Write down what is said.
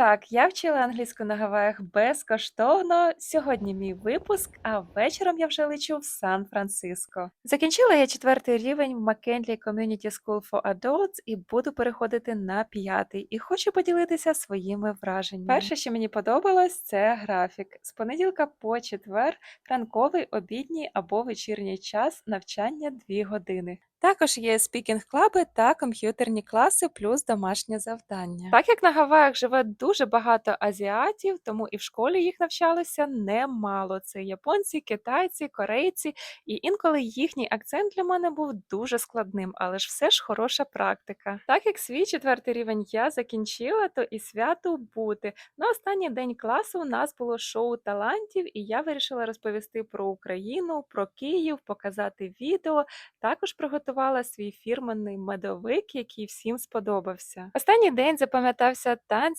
Так, я вчила англійську на Гаваях безкоштовно. Сьогодні мій випуск, а вечором я вже лечу в Сан-Франциско. Закінчила я четвертий рівень в McKinley Community School for Adults і буду переходити на п'ятий. І хочу поділитися своїми враженнями. Перше, що мені подобалось, це графік. З понеділка по четвер ранковий, обідній або вечірній час навчання 2 години. Також є спікінг-клаби та комп'ютерні класи, плюс домашнє завдання. Так як на Гаваях живе дуже багато азіатів, тому і в школі їх навчалося немало. Це японці, китайці, корейці, і інколи їхній акцент для мене був дуже складним, але ж все ж хороша практика. Так як свій четвертий рівень я закінчила, то і свято бути. На останній день класу у нас було шоу талантів, і я вирішила розповісти про Україну, про Київ, показати відео. Також приготувала свій фірменний медовик, який всім сподобався. Останній день запам'ятався танцем